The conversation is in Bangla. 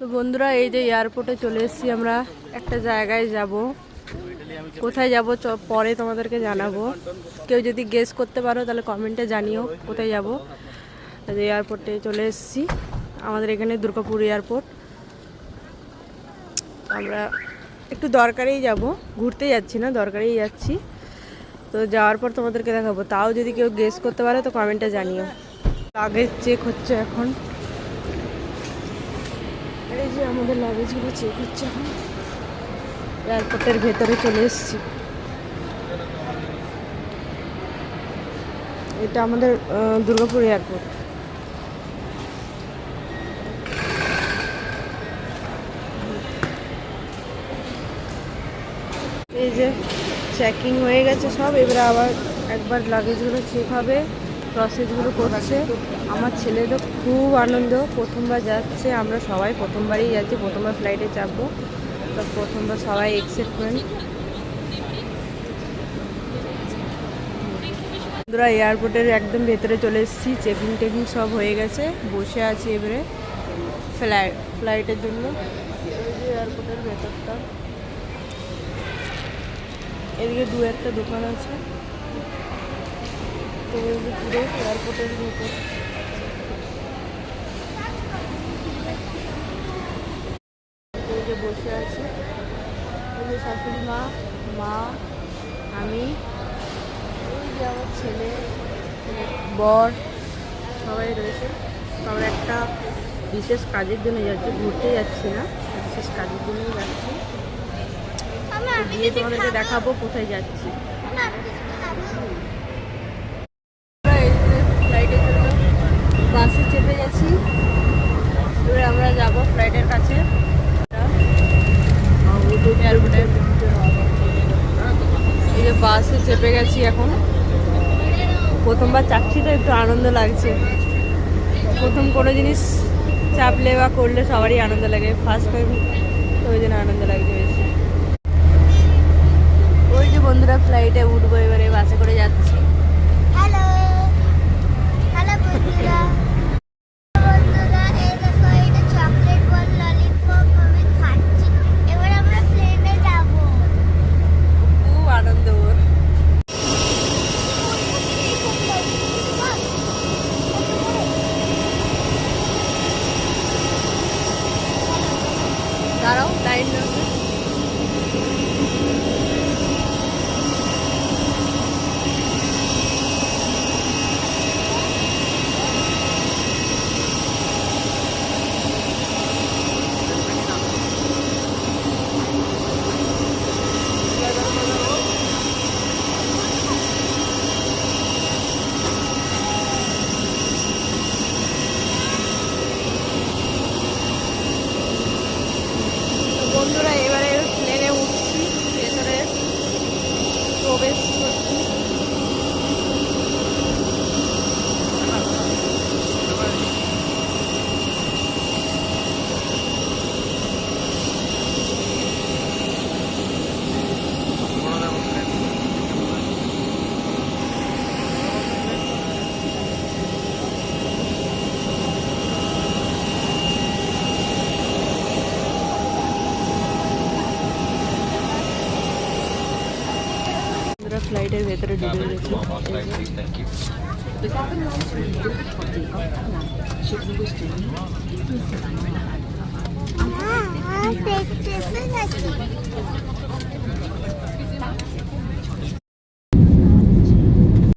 তো বন্ধুরা, এই যে এয়ারপোর্টে চলে এসেছি আমরা। একটা জায়গায় যাব। কোথায় যাব পরে তোমাদেরকে জানাব। কেউ যদি গেস করতে পারো, তাহলে কমেন্টে জানিও কোথায় যাব। যে এয়ারপোর্টে চলে এসেছি। আমাদের এখানে দুর্গাপুর এয়ারপোর্ট আমরা একটু দরকারেই যাব। ঘুরতে যাচ্ছি না, দরকারেই যাচ্ছি। তো যাওয়ার পর তোমাদেরকে দেখাবো। তাও যদি কেউ গেস করতে পারে, তো কমেন্টে জানিও। লাগেজ চেক হচ্ছে এখন। যে আমাদের লাগেজগুলো চেক হচ্ছে এখন। এয়ারপোর্টের ভেতরে চলে এসেছি। এটা আমাদের দুর্গাপুর এয়ারপোর্ট এই যে চেকিং হয়ে গেছে সব। এবারে আবার একবার লাগেজগুলো চেক হবে। প্রসেসগুলো করছে। আমার ছেলে তো খুব আনন্দ। প্রথমবার যাচ্ছে, আমরা সবাই প্রথমবারই যাচ্ছি, প্রথমবার ফ্লাইটে চাপবো। তো প্রথমবার সবাই এক্সাইটমেন্ট বন্ধুরা এয়ারপোর্টের একদম ভেতরে চলে এসেছি চেকিং টেকিং সব হয়ে গেছে, বসে আছি এবারে ফ্লাইট ফ্লাইটের জন্য। এয়ারপোর্টের ভেতরটা। এদিকে দু একটা দোকান আছে। তো পুরো এয়ারপোর্টের যে বসে আছে যে শাশুড়ি মা মা আমি ওই যে আমার ছেলে বর সবাই রয়েছে। আমরা একটা বিশেষ কাজের জন্য যাচ্ছি। ঘুরতে যাচ্ছি না বিশেষ কাজের জন্যই যাচ্ছি গিয়ে তোমাদেরকে দেখাবো কোথায় যাচ্ছি ফ্লাইটের জন্য বাসে চেপে গেছি এবার আমরা যাব ফ্লাইটের কাছে এয়ারপোর্টে এই যে বাসে চেপে গেছি এখন। প্রথমবার চাপছি তো, একটু আনন্দ লাগছে। প্রথম কোনো জিনিস চাপলে বা করলে সবারই আনন্দ লাগে। ফার্স্ট টাইম তো ওই জন্য আনন্দ লাগছে বেশি। ওই যে বন্ধুরা ফ্লাইটে উঠবো, এবারে বাসে করে যাচ্ছি। I know. ফ্লাইটের ভেতরে ঢুকে গেছি। দেখতে